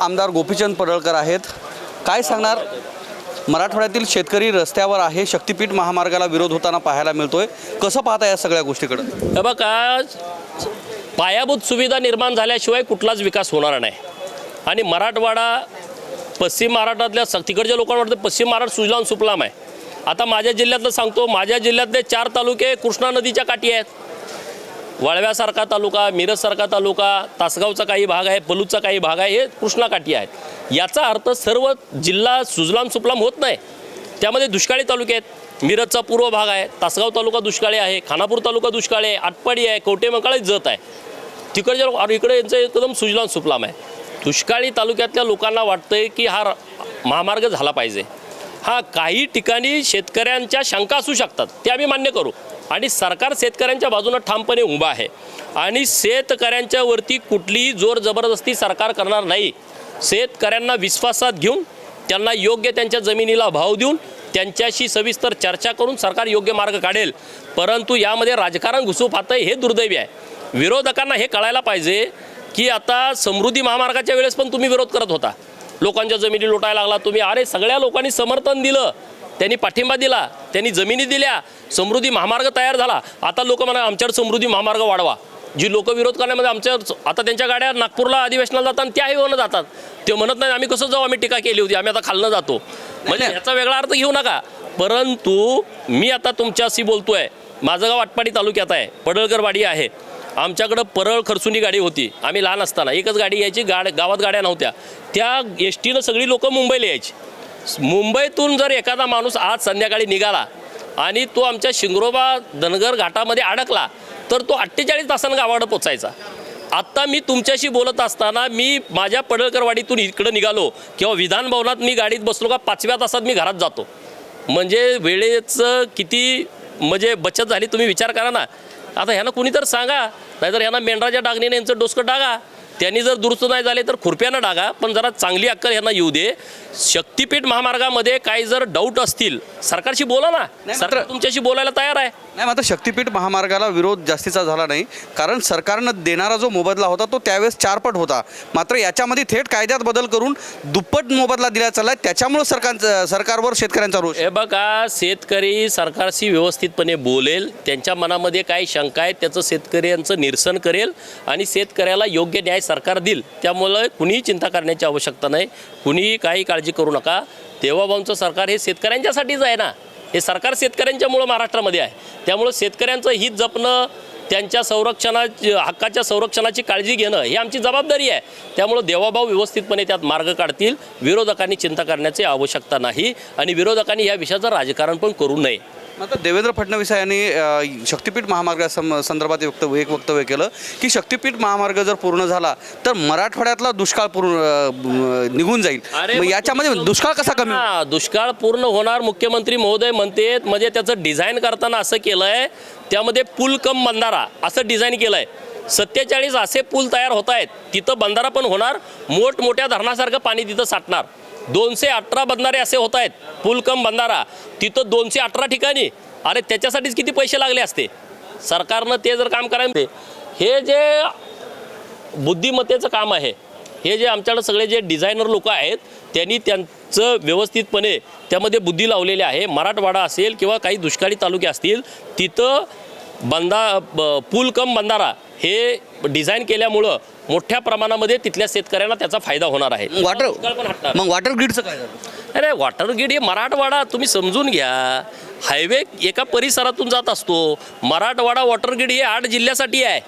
आमदार गोपीचंद पडळकर आहेत. काय सांगणार? मराठवाड्यातील शेतकरी रस्त्यावर आहे. शक्तिपीठ महामार्गाला विरोध होताना पाहायला मिळतोय. कसं पाहता या सगळ्या गोष्टीकडे? बघा पायाभूत सुविधा निर्माण झाल्याशिवाय कुठलाच विकास होणार नाही. आणि मराठवाडा पश्चिम महाराष्ट्रातल्या तिकडच्या लोकांना वाटतं पश्चिम महाराष्ट्र सुजलाम सुफलाम आहे. आता माझ्या जिल्ह्यातलं सांगतो माझ्या जिल्ह्यातले चार तालुके कृष्णा नदीच्या काठी आहेत. वळव्यासारखा तालुका मिरजसारखा तालुका तासगावचा काही भाग आहे पलूचा काही भाग आहे हे कृष्णाकाठी आहेत. याचा अर्थ सर्व जिल्हा सुजलाम सुफलाम होत नाही. त्यामध्ये दुष्काळी तालुके आहेत. मिरजचा पूर्व भाग आहे तासगाव तालुका दुष्काळी आहे खानापूर तालुका दुष्काळी आहे आटपाडी आहे कवटे जत आहे. तिकडच्या लोक- इकडे यांचं एकदम सुजलाम सुफलाम आहे. दुष्काळी तालुक्यातल्या लोकांना वाटतंय की हा र- महामार्ग झाला पाहिजे. हा काही ठिकाणी शेतकऱ्यांच्या शंका असू शकतात ते आम्ही मान्य करू. आणि सरकार शेतकऱ्यांच्या बाजूनं ठामपणे उभा आहे. आणि शेतकऱ्यांच्या वरती कुठलीही जोर जबरदस्ती सरकार करणार नाही. शेतकऱ्यांना विश्वासात घेऊन त्यांना योग्य त्यांच्या जमिनीला भाव देऊन त्यांच्याशी सविस्तर चर्चा करून सरकार योग्य मार्ग काढेल. परंतु यामध्ये राजकारण घुसू पाहतंय हे दुर्दैवी आहे. विरोधकांना हे कळायला पाहिजे की आता समृद्धी महामार्गाच्या वेळेस पण तुम्ही विरोध करत होता. लोकांच्या जमिनी लुटायला लागला तुम्ही अरे सगळ्या लोकांनी समर्थन दिलं. त्यांनी पाठिंबा दिला त्यांनी जमिनी दिल्या समृद्धी महामार्ग तयार झाला. आता लोक म्हणा आमच्यावर समृद्धी महामार्ग वाढवा. जी लोक विरोध करण्यामध्ये आमच्या आता त्यांच्या गाड्या नागपूरला अधिवेशनाला जातात त्या हायवेवरनं जातात. ते म्हणत नाही आम्ही कसं जाऊ? आम्ही टीका केली होती आम्ही आता खालनं जातो. म्हणजे ह्याचा वेगळा अर्थ घेऊ नका. परंतु मी आता तुमच्याशी बोलतोय. माझं गाव आटपाडी तालुक्यात आहे. पडळकरवाडी आहे. आमच्याकडं परळ खरसुंडी गाडी होती. आम्ही लहान असताना एकच गाडी यायची गाड गावात गाड्या नव्हत्या. त्या एस टीनं सगळी लोकं मुंबईला यायची. मुंबईतून जर एखादा माणूस आज संध्याकाळी निघाला आणि तो आमच्या शिंगरोबा धनगर घाटामध्ये अडकला तर तो अठ्ठेचाळीस तासानं गावाकडं पोचायचा. आत्ता मी तुमच्याशी बोलत असताना मी माझ्या पडळकरवाडीतून इकडं निघालो किंवा विधान भवनात मी गाडीत बसलो का पाचव्या तासात मी घरात जातो. म्हणजे वेळेचं किती म्हणजे बचत झाली तुम्ही विचार करा ना. आता ह्यानं कुणी तर सांगा नाहीतर ह्यांना मेंढराच्या डागणीने यांचं डोसकं डागा. त्यांनी जर दुरुस्त नाही झाले तर खुरप्यानं डागा पण जरा चांगली अक्कल ह्यांना येऊ दे. शक्तिपीठ महामार्गामध्ये काही जर डाऊट असतील सरकारशी बोला ना. सरकार तुमच्याशी बोलायला तयार आहे. नाही मात्र शक्तिपीठ महामार्गाला विरोध जास्तीचा झाला नाही. कारण सरकारनं देणारा जो मोबदला होता तो त्यावेळेस चारपट होता. मात्र याच्यामध्ये थेट कायद्यात बदल करून दुप्पट मोबदला दिला चाललाय. त्याच्यामुळे सरकार सरकारवर शेतकऱ्यांचा रोष. हे बघा शेतकरी सरकारशी व्यवस्थितपणे बोलेल त्यांच्या मनामध्ये काही शंका आहेत त्याचं शेतकऱ्यांचं निरसन करेल आणि शेतकऱ्याला योग्य न्याय सरकार देईल त्यामुळं कुणीही चिंता करण्याची आवश्यकता नाही. कुणीही काही काळजी करू नका. देवाभाऊंचं सरकार हे शेतकऱ्यांच्यासाठीच आहे ना. हे सरकार शेतकऱ्यांच्यामुळं महाराष्ट्रामध्ये आहे. त्यामुळं शेतकऱ्यांचं हित जपणं त्यांच्या संरक्षणाची हक्काच्या संरक्षणाची काळजी घेणं ही आमची जबाबदारी आहे. त्यामुळं देवाभाऊ व्यवस्थितपणे त्यात मार्ग काढतील. विरोधकांनी चिंता करण्याची आवश्यकता नाही आणि विरोधकांनी या विषयाचं राजकारण पण करू नये. मात्र देवेंद्र फडणवीस यांनी शक्तिपीठ महामार्गा संदर्भात एक वक्तव्य एक वक्तव्य केलं की शक्तिपीठ महामार्ग जर पूर्ण झाला तर मराठवाड्यातला दुष्काळ पूर्ण निघून जाईल. याच्यामध्ये दुष्काळ कसा कमी दुष्काळ पूर्ण होणार मुख्यमंत्री महोदय म्हणतेत म्हणजे त्याचं डिझाईन करताना असं केलंय त्यामध्ये पूल कम बंधारा असं डिझाईन केलंय. सत्तेचाळीस असे पूल तयार होत आहेत तिथं बंधारा पण होणार मोठमोठ्या धरणासारखं पाणी तिथं साठणार. दोनशे अठरा बंधारे असे होत आहेत. पूल कम बंधारा. तिथं दोनशे अठरा ठिकाणी. अरे त्याच्यासाठीच किती पैसे लागले असते? सरकारनं ते जर काम करायला हे जे बुद्धिमत्तेचं काम आहे हे जे आमच्याकडे सगळे जे डिझायनर लोक आहेत त्यांनी त्यांचं व्यवस्थितपणे त्यामध्ये बुद्धी लावलेली आहे. मराठवाडा असेल किंवा काही दुष्काळी तालुके असतील तिथं बंदा ब- पूल कम बंधारा हे डिझाईन केल्यामुळं मोठ्या प्रमाणामध्ये तिथल्या शेतकऱ्यांना त्याचा फायदा होणार आहे. वॉटर दुष्काळ पण हटणार. मग वॉटर ग्रीडचं काय झालं? अरे वॉटर गेट हे मराठवाडा तुम्ही समजून घ्या. हायवे एका परिसरातून जात असतो. मराठवाडा वॉटर गेट हे आठ जिल्ह्यासाठी आहे.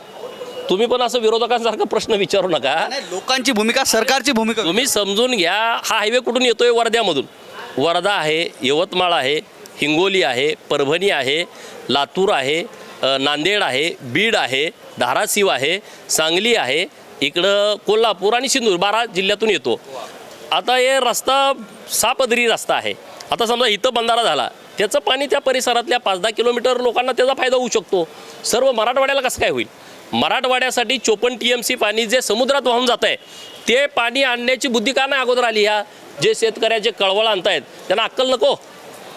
तुम्ही पण असं विरोधकांसारखा प्रश्न विचारू नका. नाही लोकांची भूमिका सरकारची भूमिका तुम्ही समजून घ्या हा हायवे कुठून येतोय? वर्ध्यामधून. वर्धा आहे यवतमाळ आहे हिंगोली आहे परभणी आहे लातूर आहे अ, नांदेड आहे बीड आहे धाराशिव आहे सांगली आहे इकडं कोल्हापूर आणि सिंधूर बारा जिल्ह्यातून येतो. आता हे रस्ता सापदरी रस्ता आहे. आता समजा इथं बंधारा झाला त्याचं पाणी त्या परिसरातल्या पाच दहा किलोमीटर लोकांना त्याचा फायदा होऊ शकतो. सर्व मराठवाड्याला कसं काय होईल? मराठवाड्यासाठी चोपन्न टी एम सी पाणी जे समुद्रात वाहून जात आहे ते पाणी आणण्याची बुद्धी का नाही अगोदर आली ह्या? जे शेतकऱ्याचे कळवळ आणतायत त्यांना अक्कल नको.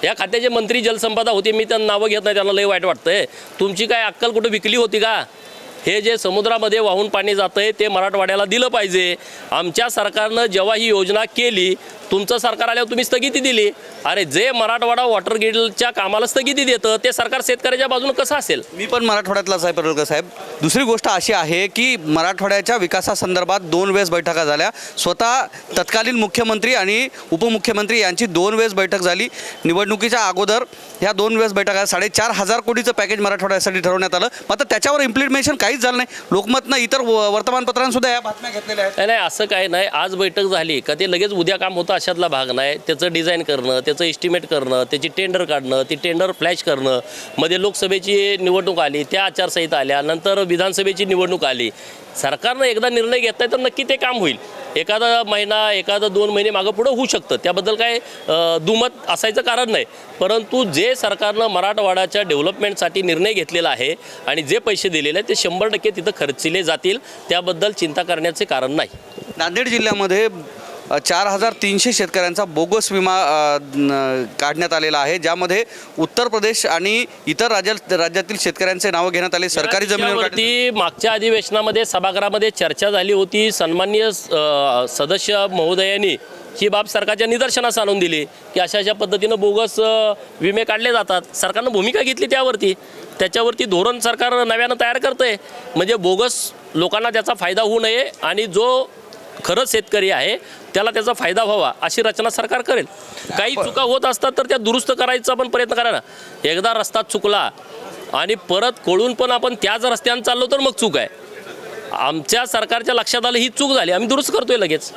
या खात्याचे मंत्री जलसंपदा होते मी त्यांना नावं घेत नाही त्यांना लय वाईट वाटतंय. तुमची काय अक्कल कुठं विकली होती का? हे जे समुद्रामध्ये वाहून पाणी जातं आहे ते मराठवाड्याला दिलं पाहिजे. आमच्या सरकारनं जेव्हा ही योजना केली तुमचं सरकार आल्यावर तुम्ही स्थगिती दिली. अरे जे मराठवाडा वॉटर ग्रीडच्या कामाला स्थगिती देतं ते सरकार शेतकऱ्याच्या बाजूनं कसं असेल? मी पण मराठवाड्यातलाच आहे पडळकर साहेब. दुसरी गोष्ट अशी आहे की मराठवाड्याच्या विकासासंदर्भात दोन वेळेस बैठका झाल्या. स्वतः तत्कालीन मुख्यमंत्री आणि उपमुख्यमंत्री यांची दोन वेळेस बैठक झाली. निवडणुकीच्या अगोदर ह्या दोन वेळेस बैठका साडेचार हजार कोटीचं पॅकेज मराठवाड्यासाठी ठरवण्यात आलं. मात्र त्याच्यावर इम्प्लिमेंटेशन काहीच झालं नाही. लोकमतनं इतर वर्तमानपत्रांसुद्धा या बातम्या घेतलेल्या आहेत. नाही असं काय नाही. आज बैठक झाली का ते लगेच उद्या काम होतं अशातला भाग नाही. त्याचं डिझाईन करणं त्याचं इस्टिमेट करणं त्याची टेंडर काढणं ती टेंडर फ्लॅश करणं. मध्ये लोकसभेची निवडणूक आली त्या आचारसंहिता आल्या नंतर विधानसभेची निवडणूक आली. सरकारनं एकदा निर्णय घेतला तर नक्की ते काम होईल. एखादा महिना एखादा दोन महिने मागं पुढं होऊ शकतं. त्याबद्दल काय दुमत असायचं कारण नाही. परंतु जे सरकारनं मराठवाड्याच्या डेव्हलपमेंटसाठी निर्णय घेतलेला आहे आणि जे पैसे दिलेले आहेत ते शंभर टक्के तिथं खर्चिले जातील. त्याबद्दल चिंता करण्याचे कारण नाही. नांदेड जिल्ह्यामध्ये चार हजार तीनशे शेतकऱ्यांचा बोगस विमा काढण्यात आलेला आहे. ज्यामध्ये उत्तर प्रदेश आणि इतर राज्यात राज्यातील शेतकऱ्यांचे नावं घेण्यात आले. सरकारी जमिनीवर काढण्यात- वरती मागच्या अधिवेशनामध्ये सभागृहामध्ये चर्चा झाली होती. सन्माननीय सदस्य महोदयांनी ही बाब सरकारच्या निदर्शनास आणून दिली की अशा अशा पद्धतीनं बोगस विमे काढले जातात. सरकारनं भूमिका घेतली त्यावरती. त्याच्यावरती धोरण सरकार नव्यानं तयार करतंय. म्हणजे बोगस लोकांना त्याचा फायदा होऊ नये आणि जो खरंच शेतकरी आहे त्याला त्याचा फायदा व्हावा अशी रचना सरकार करेल. काही चुका होत असतात तर त्या दुरुस्त करायचा पण प्रयत्न करा ना. एकदा रस्ता चुकला आणि परत कोळून पण आपण त्याच रस्त्यानं चाललो तर मग चूक आहे. आमच्या सरकारच्या लक्षात आलं ही चूक झाली आम्ही दुरुस्त करतोय लगेच.